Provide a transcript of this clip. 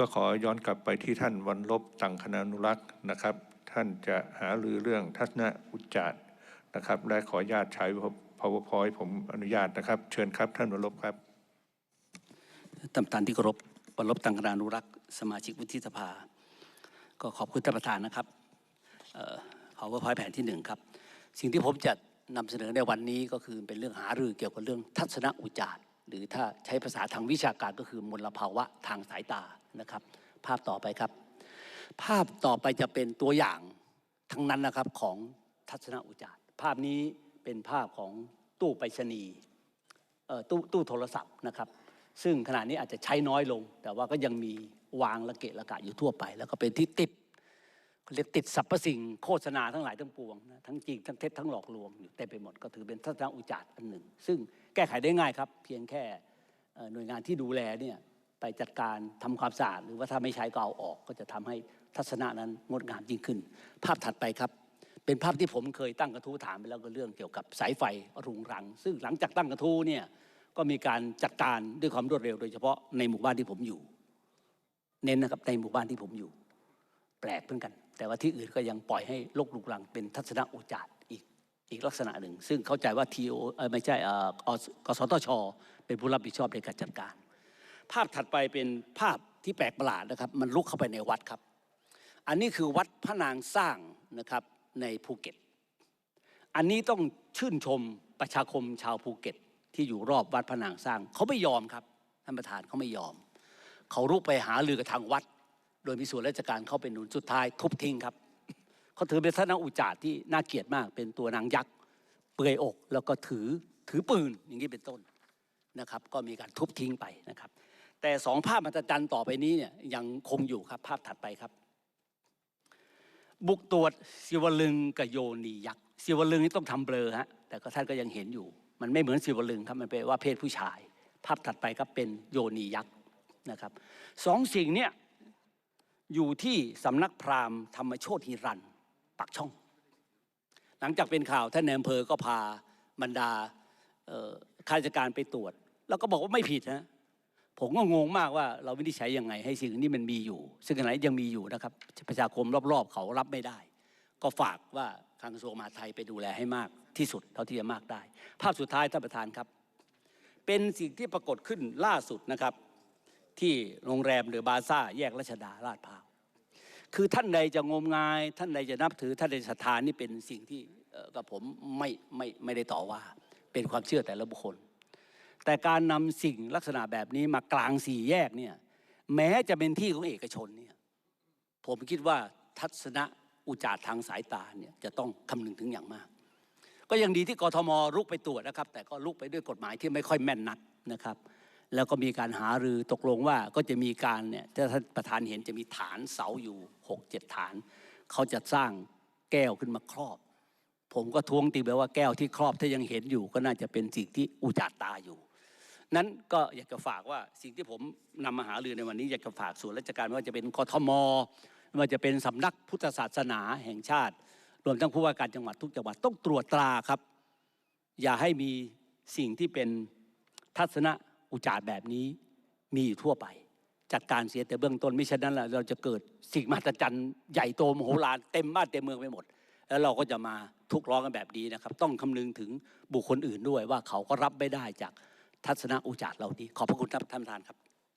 ก็ขอย้อนกลับไปที่ท่านวันลบตังคณานุรักษ์นะครับ ท่านจะหารือเรื่องทัศนอุจจารนะครับ และขออนุญาตใช้ powerpoint ผมอนุญาตนะครับ เชิญครับท่านวันลบครับท่านประธานที่เคารพวันลบตังคณานุรักษ์สมาชิกวุฒิสภา ก็ขอบคุณท่านประธานนะครับเอ่อขอว่าพยแผนที่หนึ่งครับ สิ่งที่ผมจะนำเสนอในวันนี้ก็คือเป็นเรื่องหารือเกี่ยวกับเรื่องทัศนอุจจาร หรือถ้าใช้ภาษาทางวิชาการก็คือมลภาวะทางสายตานะครับ ภาพต่อไปครับ ภาพต่อไปจะเป็นตัวอย่างทั้งนั้นนะครับของทัศนอุจจารภาพนี้เป็นภาพของตู้ไปรษณีย์ตู้ตู้โทรศัพท์นะครับ ซึ่งขณะนี้อาจจะใช้น้อยลง แต่ว่าก็ยังมีวางระเกะระกะอยู่ทั่วไป แล้วก็เป็นที่ติด เรียกติดสรรพสิ่งโฆษณาทั้งหลายทั้งปวงนะทั้งจริงทั้งเท็จทั้งหลอกลวงอยู่เต็มไปหมดก็ถือเป็นทัศนอุจจารอันหนึ่ง ซึ่งแก้ไขได้ง่ายครับ เพียงแค่หน่วยงานที่ดูแลเนี่ยไปจัดการทำความสะอาดหรือว่าถ้าไม่ใช้ก็เอาออก ก็จะทำให้ทัศนะนั้นงดงามยิ่งขึ้น ภาพถัดไปครับ เป็นภาพที่ผมเคยตั้งกระทู้ถามไปแล้วก็เรื่องเกี่ยวกับสายไฟรุงรัง ซึ่งหลังจากตั้งกระทู้เนี่ยก็มีการจัดการด้วยความรวดเร็ว โดยเฉพาะในหมู่บ้านที่ผมอยู่ เน้นนะครับในหมู่บ้านที่ผมอยู่ แปลกเหมือนกัน แต่ว่าที่อื่นก็ยังปล่อยให้ลกลุกรังเป็นทัศนอุจจารอีกอีกลักษณะหนึ่ง ซึ่งเข้าใจว่าทีโอไม่ใช่กสทช เป็นผู้รับผิดชอบในการจัดการ ภาพถัดไปเป็นภาพที่แปลกประหลาดนะครับ มันลุกเข้าไปในวัดครับ อันนี้คือวัดพระนางสร้างนะครับในภูเก็ต อันนี้ต้องชื่นชมประชาคมชาวภูเก็ต ที่อยู่รอบวัดพระนางสร้างเขาไม่ยอมครับท่านประธานเขาไม่ยอม เขารุกไปหาลือกับทางวัด โดยมีส่วนราชการเข้าไปหนุนสุดท้ายทุบทิ้งครับเขาถือเป็นทัศนอุจจาระที่น่าเกลียดมาก เป็นตัวนางยักษ์เปลือยอก แล้วก็ถือถือปืนอย่างนี้เป็นต้นนะครับ ก็มีการทุบทิ้งไปนะครับ แต่สองภาพมหัศจรรย์ต่อไปนี้เนี่ยยังคงอยู่ครับภาพถัดไปครับ บุกตรวจศิวลึงกับโยนียักษ์ศิวลึงนี่ต้องทำเบลอฮะแต่ก็ท่านก็ยังเห็นอยู่ มันไม่เหมือนศิวลึงครับมันเป็นว่าเพศผู้ชาย ภาพถัดไปครับเป็นโยนียักษ์นะครับสองสิ่งเนี้ย อยู่ที่สำนักพราหมณ์ธรรมโชติฮิรันปักช่อง หลังจากเป็นข่าวท่านในอำเภอก็พาบรรดาข้าราชการไปตรวจ แล้วก็บอกว่าไม่ผิดนะผมก็งงมากว่าเราวินิจฉัยยังไง ให้สิ่งนี้มันมีอยู่ ซึ่งขณะนี้ยังมีอยู่นะครับ ประชาคมรอบๆ เขารับไม่ได้ ก็ฝากว่าทางกระทรวงมหาดไทยไปดูแลให้มากที่สุดเท่าที่จะมากได้ ภาพสุดท้ายท่านประธานครับ เป็นสิ่งที่ปรากฏขึ้นล่าสุดนะครับ ที่โรงแรมหรือบาซ่า แยกรัชดาลาดพร้าวคือท่านใดจะงมงาย ท่านใดจะนับถือท่านใดศรัทธานี่เป็นสิ่งที่กับผมไม่ไม่ไม่ได้ต่อว่า เป็นความเชื่อแต่ละบุคคล แต่การนำสิ่งลักษณะแบบนี้มากลางสี่แยกเนี่ยแม้จะเป็นที่ของเอกชนเนี่ยผมคิดว่าทัศนะอุจจาระทางสายตาเนี่ยจะต้องคำนึงถึงอย่างมาก ก็ยังดีที่กทมรุกไปตรวจนะครับ แต่ก็ลุกไปด้วยกฎหมายที่ไม่ค่อยแม่นนักนะครับ แล้วก็มีการหารือตกลงว่าก็จะมีการเนี่ยถ้าท่านประธานเห็นจะมีฐานเสาอยู่หกเจ็ดฐาน เขาจะสร้างแก้วขึ้นมาครอบ ผมก็ท้วงติไปว่าแก้วที่ครอบถ้ายังเห็นอยู่ ก็น่าจะเป็นสิ่งที่อุจจาตาอยู่ นั้นก็อยากจะฝากว่าสิ่งที่ผมนำมาหารือในวันนี้อยากจะฝากส่วนราชการไม่ว่าจะเป็นกทมไม่ว่าจะเป็นสำนักพุทธศาสนาแห่งชาติ รวมทั้งผู้ว่าการจังหวัดทุกจังหวัดต้องตรวจตราครับ อย่าให้มีสิ่งที่เป็นทัศนะ อุจจารแบบนี้มีอยู่ทั่วไป จัดการเสียแต่เบื้องต้นไม่เช่นนั้นล่ะเราจะเกิดสิ่งมหัศจรรย์ใหญ่โตมโหฬารเต็มบ้านเต็มเมืองไปหมด แล้วเราก็จะมาทุกข์ร้องกันแบบนี้นะครับ ต้องคำนึงถึงบุคคลอื่นด้วยว่าเขาก็รับไม่ได้จากทัศนอุจจารเหล่านี้ ขอบพระคุณท่านประธานครับ